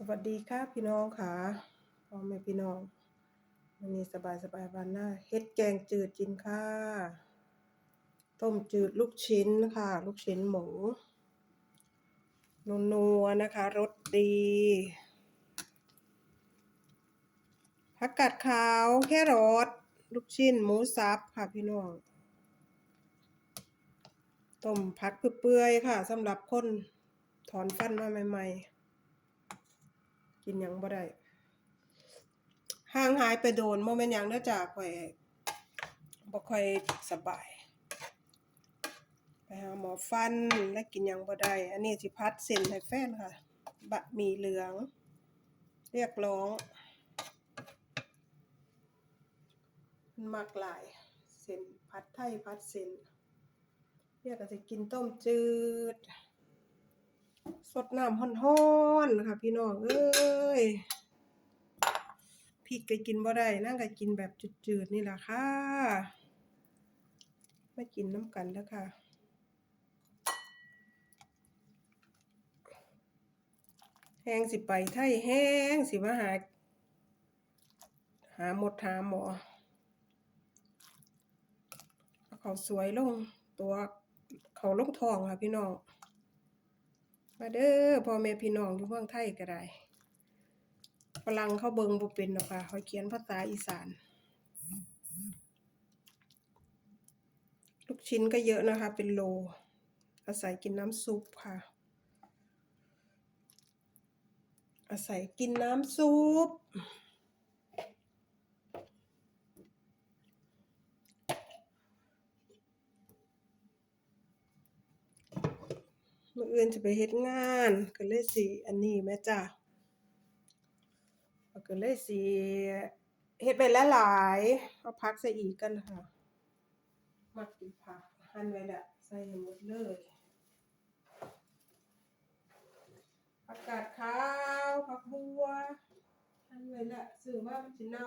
สวัสดีค่ะพี่น้องค่ะพ่อแม่พี่น้องวันนี้สบายสบายวันหน้าเฮ็ดแกงจืดกินค่ะ ต้มจืดลูกชิ้นค่ะ ลูกชิ้นหมูนัวๆนะคะรสดีผักกาดขาวแครอทลูกชิ้นหมูสับค่ะพี่น้องต้มผัดเปื่อยๆค่ะสำหรับคนถอนฟันมาใหม่ ๆ กินยังบ่ได้ห่างหายไปโดนโมเมนต์ยังเด้อจ้าข่อยบ่ค่อยสบาย ไปหาหมอฟันและกินยังบ่ได้ อันนี้สิพัดเส้นให้แฟนค่ะ บะหมี่เหลือง เรียกร้องมันมากหลายเส้นพัดไทยพัดเส้นเรียกก็จะกินต้มจืด สดน้ำฮ้อนๆค่ะพี่น้องเอ้ยพริกก็กินบ่ได้นั่งก็กินแบบจืดๆนี่แหละค่ะมากินน้ำกันแล้วค่ะแห้งสิไปไทยแห้งสิมาหา หาหมดหาหมอเอาเขาสวยลงตัวเขาลงทองค่ะพี่น้อง มาเด้อพ่อแม่พี่น้องอยู่เมืองไทยก็ได้ฝรั่งเขาเบิงบ่เป็นหรอกค่ะเขาเขียนภาษาอีสาน ลูกชิ้นก็เยอะนะคะ เป็นโล อาศัยกินน้ำซุปค่ะ อาศัยกินน้ำซุป มื่ออื่นจะไปเฮ็ดงานก็เลยสิอันนี้แม่จ้ะก็เลยสิเฮ็ดไปลหลายๆเอาพักใส่อีกกันค่ะมักกินผักหั่นไว้แล้วใส่หมดเลยผักกาดขาวผักบัวหั่นไว้แล้วซื้อมามันสิเน่า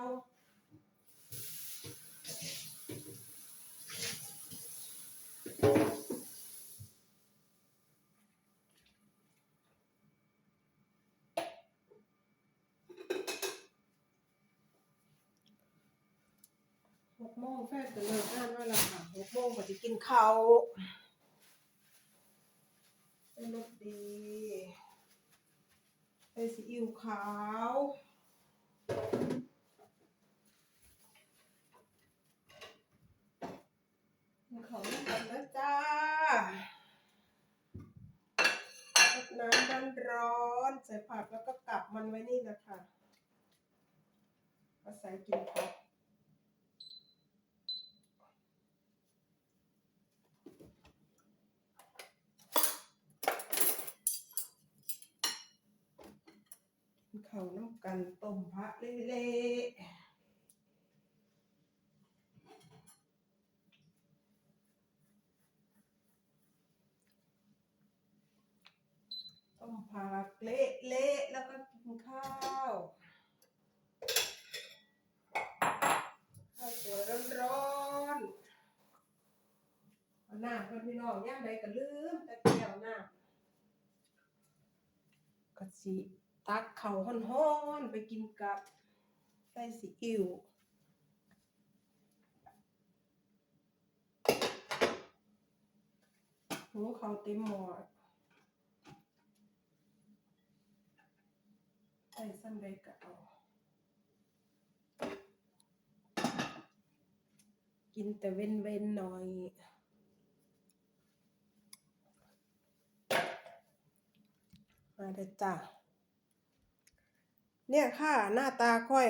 กโมงแฟนก็เลิกงานมาแล้วค่ะหกโมงก็จะกินข้าวเป็นรสดีใส่ซีอิ๊วขาวกินข้าวด้วยกันนะจ้ารดน้ำมันร้อนใส่ผักแล้วก็กลับมันไว้นี่แหละค่ะอาศัยกินผัก เขาน้ำกันต้มพระเละๆต้มผักเละๆแล้วก็กินข้าวข้าวสวยร้อนๆเอาน้ำกันพี่น้องย่างใดก็ลืมแต่แก้วน้ำก็สิ ตักเขาวฮ้อนๆไปกินกับไส้ซีอิ๊วหูเขาเต็มหม้อใส่ซ้ำใดก็เอา กินแต่เว้นๆหน่อยมาเด้อจ้า เนี่ยค่ะหน้าตาค่อย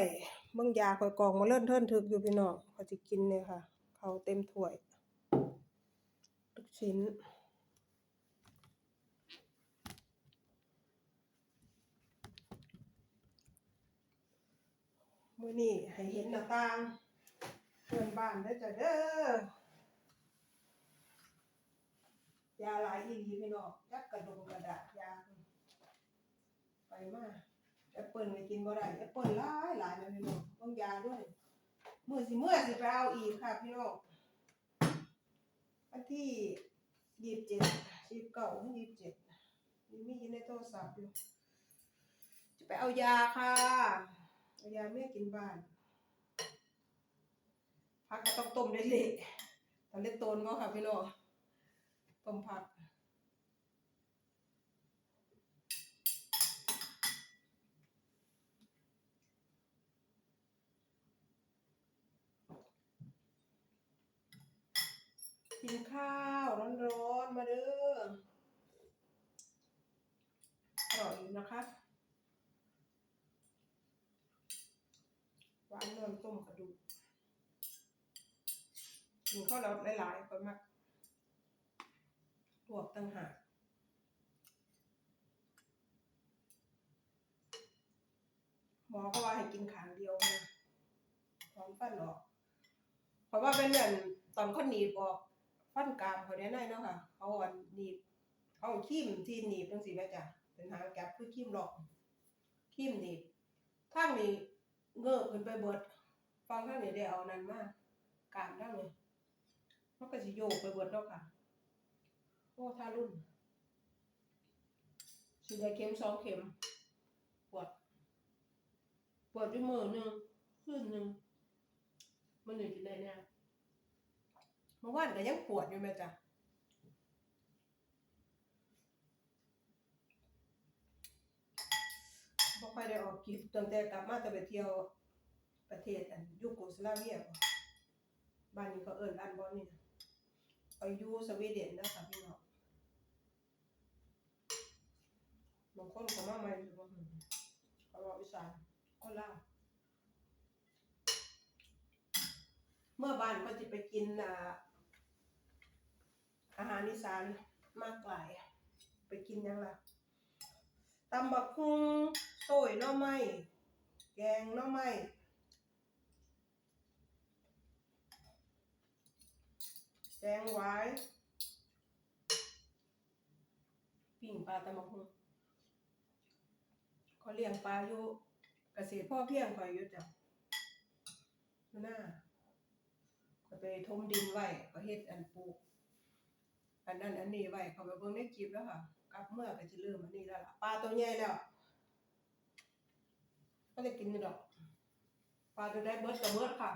เบิ่งยาค่อยกองมาเลิ่อนเทินถึกอยู่พี่น้องเขาสิกินเนี่ยค่ะ เขาเต็มถ้วยลูกชิ้นมื้อนี้ให้เห็นหน้าต่างเพื่อนบ้านเด้จ้ะเด้อยาหลายอีหลีพี่น้องจักกระดงกระดาษยาไปมา แอปเปิลก็กินบ่ได้แอปเปิลหลายหลายนะพี่น้องต้องยาด้วยมื้อสิเมื้อสิไปเอาอีกค่ะพี่น้องวันที่ยี่สิบเจ็ดยี่สิบเก้ายี่สิบเจ็ดนี่มีอยู่ในโทรศัพท์อยู่จะไปเอายาค่ะเอายาแม่กินบ้านผักก็ต้องต้มเละๆตอนเล็กโตนก็ค่ะพี่น้องต้มผัก กินข้าวร้อนๆมาเด้ออร่อยอยู่นะคะหวานนวลต้มกระดูกกินข้าวแล้วหลายๆคนมากบวกตั้งหากหมอก็ว่าให้กินขางเดียวนะพร้อมฟันออกเพราะว่าเป็นเหมือนตอนเขาหนีบออก ฟันกลางเขาได้ไเนาะค่ะเขาอันหนีบเขาขี้มที่หนีบจังสี่แม่จ้ะเป็นหางแก๊บคือขี้มหลอกขี้มหนีบข้างนี้เงือบขึ้นไปเบิดฟังข้างนี้ได้เอานั่นมากกลางข้างนี้มันก็สิโยกไปเบิดแล้วค่ะโอ้ท่ารุ่นสิได้เข็มสองเข็มปวดปวดด้วยมือหนึ่งขึ้นหนึ่งมันหนึ่งจะได้เนี่ย เมื่อวานก็ยังปวดอยู่แม่จ้ะบ่ค่อยได้ออกกิจตั้งแต่กลับมาแต่ไปเที่ยวประเทศอันยูโกสลาเวียบ้านนี้เขาเอิ้นอันบ่นี่นะไปอยู่สวีเดนนะคะพี่น้องบางคนก็มาใหม่อยู่บ่ฮู้เขาเว้าอีสานคนลาวเมื่อบ้านก็จะไปกินอ่า อาหารอีสานมากหลาย ไปกินยังล่ะตำบักหุ่งโต้ยน่อไม้แกงน่อไม้แกงหวายปิ้งปลาตำบักหุ่งเขาเลี้ยงปลาอยู่เกษตรพ่อเพียงคอยอยู่จ้ะดูหน้าก็ไปทมดินไว้ก็เฮ็ดอันปลูก อันนั้นอันนี้ไว้เขาไปเบิ่งในคลิปแล้วค่ะกลับเมื่อก็จะเริ่มอันนี้แล้วล่ะปลาตัวใหญ่แล้วก็ได้กินอยู่ดอกปลาตัวได้เบิดก็เบิดค่ะ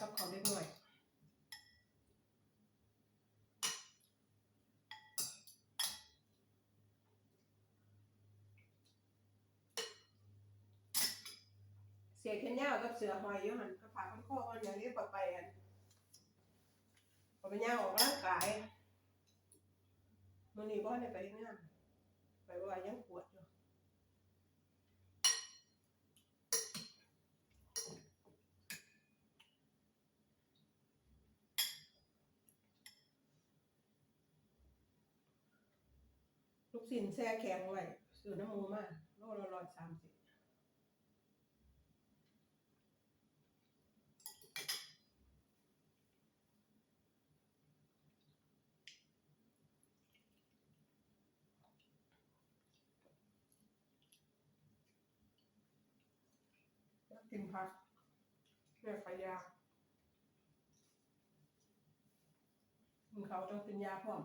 กับเขาเล็กหน่อย เสียแค่เนี้ยกับเสือหอยอยู่หันกระผาข้างคอันอย่างนี้ปลไปอันพอไปย่างออกร่างกายมันนี่บ่ได้ไปงานไปว่ายังปวดอยู่ลูกสินแช่แข็งไว้ซื้อน้ำมูมาโลละร้อยสามสิบ กินผักเลือกไปยากินเขาต้องกินยาพร้อม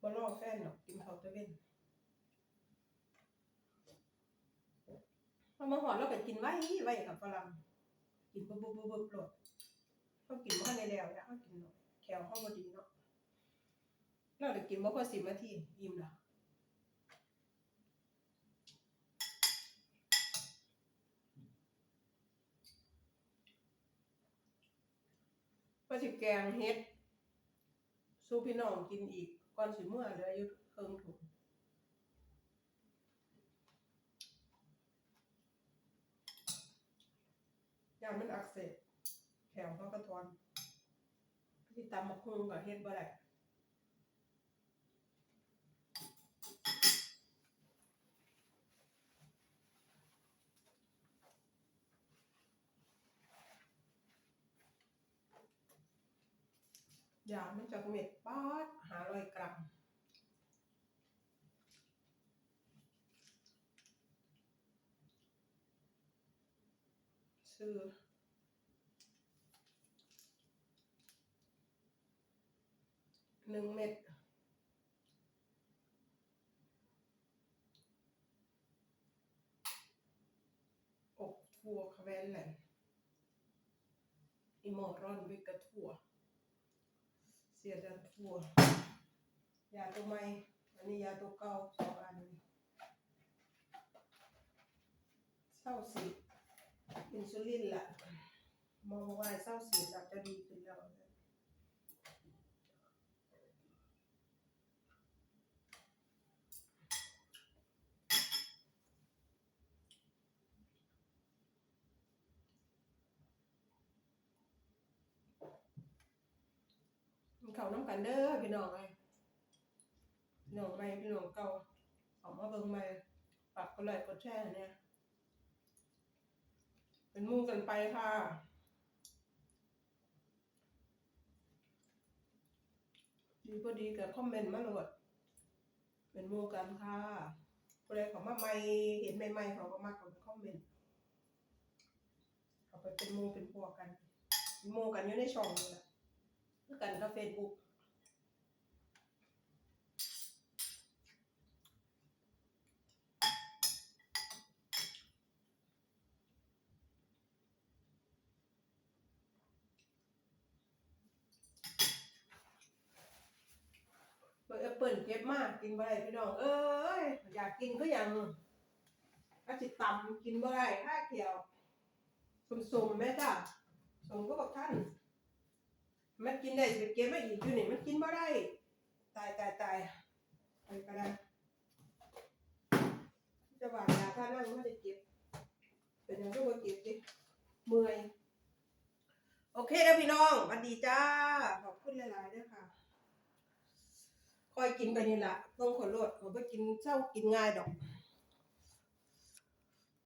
บ่ลอกแฟนหรอกกินเขาวตะเว้นพอมาหอดเราก็กินไว้ไว้กับฝรั่งกินปุ๊บปุ๊บปุ๊บปุ๊บโลดเขากินบ่ทันได้แล้วนะเขากินเนาะ แขวเขาบดีเนาะเราได้กินบ่พอ10นาทีอิ่มและก็สิแกงเฮ็ดสู่พี่น้องกินอีกก่อนสิเมื่อเหลืออยู่ครึ่งถุงยามมันอักเสบแถวเขาก็ทอน ที่ตำมะคุงก็เฮ็ดบ่ได้ยามันจากเม็ดป๊าดหาร้อยกรัมซื้อ หนึ่งเม็ดอกทั่วคาเวนแลนอีหมอรอนวิกกะทั่วเสียดันทั่วยาตัวใหม่อันนี้ยาตัวเก่าสองอันเศร้าสิอินซูลินล่ะหมอบอกว่าเศร้าสีอาจจะดีขึ้นแล้ว เขาน้ำกันเด้อพี่น้องไอพี่น้องใหม่พี่น้องเก่าออกมาเบิ่งใหม่ปรับก็เลยกดแชร์เนี่ย เป็นมู่กันไปค่ะดีก็ดีกับคอมเมนต์มาโหลด เป็นมู่กันค่ะคนใดเขามาใหม่เห็นใหม่ๆเขาก็มาเขาคอมเมนต์เขาไปเป็นมู่เป็นพวกกันมู่กันอยู่ในช่องนี่แหละ คือกันกับเฟซบุ๊กเปิดแอปเปิลเก็บมากกินบ่ได้พี่น้อง เอ้ยอยากกินก็ยังอาจิตำกินบ่ได้ข้าเขียวสมๆแม่จ้ะสมก็บอกท่าน มันกินได้สิไปเก็บมาอีกอยู่นี่มันกินบ่ได้ ตายตายตายไปก็ได้จะบาดยาถ้านั่งไม่ได้เก็บเป็นยังก็ว่าเก็บดิเมื่อยโอเคแล้วพี่น้องวัสดีจ้า ขอบคุณหลายๆด้วยค่ะ คอยกินไปนี่แหละต้องขอโทษผมไปกินเช้ากินง่ายดอก